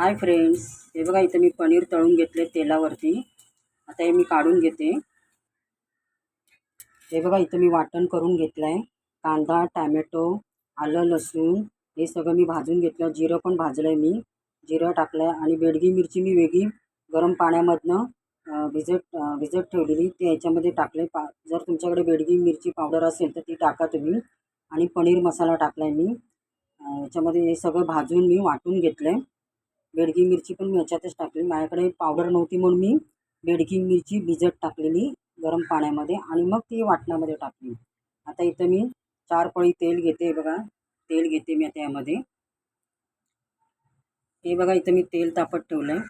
Hi friends हे बघा इथं मी पनीर तळून घेतले तेलावरती. आता हे मी काढून घेते. हे बघा इथं मी वाटण करून घेतलं आहे कांदा टॅमॅटो आलं लसूण हे सगळं मी भाजून घेतलं. जिरं पण भाजलं आहे मी. जिरं टाकलं आहे आणि बेडगी मिरची मी वेगळी गरम पाण्यामधनं भिजत भिजत ठेवलेली. ते याच्यामध्ये टाकले पा जर तुमच्याकडे बेडगी मिरची पावडर असेल तर ती टाका तुम्ही. आणि पनीर मसाला टाकला आहे मी याच्यामध्ये हे सगळं भाजून मी वाटून घेतलं आहे बेडगी मिरची पण मी याच्यातच टाकली. माझ्याकडे पावडर नव्हती म्हणून मी बेडगी मिरची भिजत टाकलेली गरम पाण्यामध्ये आणि मग ती वाटणामध्ये टाकली. आता इथं मी चार पळी तेल घेते बघा. तेल घेते मी आता यामध्ये. हे बघा इथं मी तेल तापत ठेवलं आहे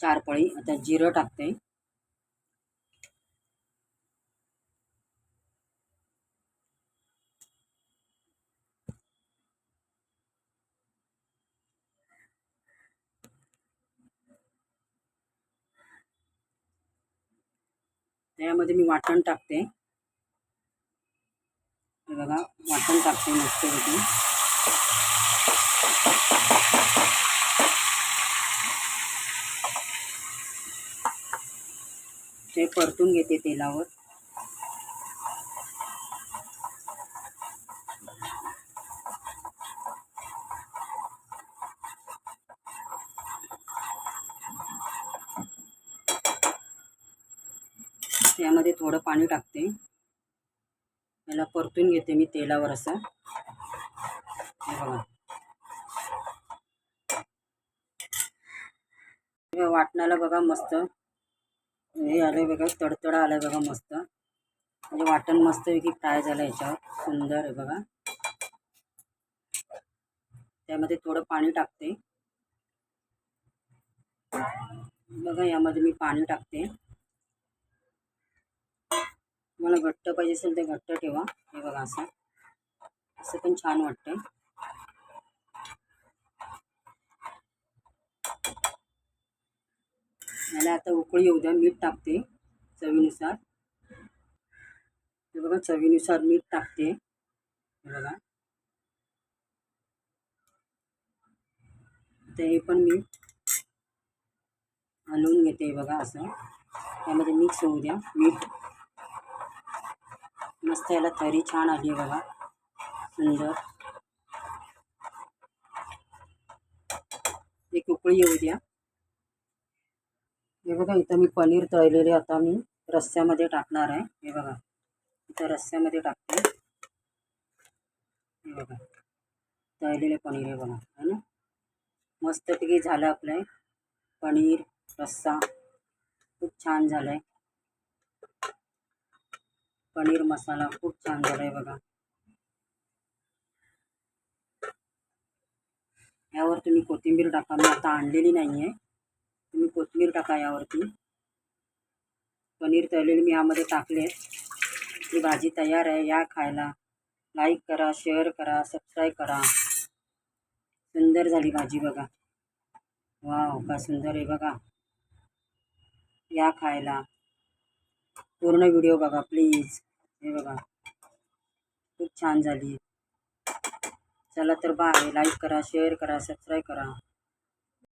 चार पळी. आता जिरं टाकते. त्यामध्ये मी वाटण टाकते. बघा वाटण टाकते मस्तपैकी ते परतून घेते तेलावर. यामध्ये थोडं पाणी टाकते. याला परतून घेते मी तेलावर असं. हे बघा. हे बघा, वाटणाला बघा मस्त. हे आलं बघा तडतडा आला बघा मस्त. म्हणजे वाटण मस्तपैकी फ्राय झालं याच्यावर. सुंदर आहे बघा. त्यामध्ये थोडं पाणी टाकते. बघा यामध्ये मी पाणी टाकते. मला घट्ट पाहिजे असेल तर घट्ट ठेवा. हे बघा असं. असं पण छान वाटतं याला आता उकळी येऊ द्या मीठ टाकते चवीनुसार. हे बघा चवीनुसार मीठ टाकते. हे बघा. ते हे पण मी हलवून घेते बघा असं. त्यामध्ये मिक्स होऊ द्या मीठ. मस्त याला तरी छान आली आहे बघा. सुंदर. एक उकळी येऊ द्या. हे बघा इथं मी पनीर तळलेले आता मी रस्स्यामध्ये टाकणार आहे. हे बघा इथं रस्स्यामध्ये टाकते. हे बघा तळलेले पनीर आहे बघा है ना? मस्तपैकी झालं आपलं पनीर रस्सा. खूप छान झालं आहे पनीर मसाला खूप छान झाला आहे बघा. यावर तुम्ही कोथिंबीर टाका. मी आता आणलेली नाही आहे तुम्ही कोथिंबीर टाका यावरती. पनीर तळलेली मी यामध्ये टाकले ही भाजी तयार आहे. या खायला लाईक करा शेअर करा सबस्क्राईब करा. सुंदर झाली भाजी बघा. वाव का सुंदर आहे बघा. या खायला पूर्ण व्हिडिओ बघा प्लीज हे बघा. खूप छान झाली. चला तर बाय लाईक करा शेअर करा सबस्क्राईब करा.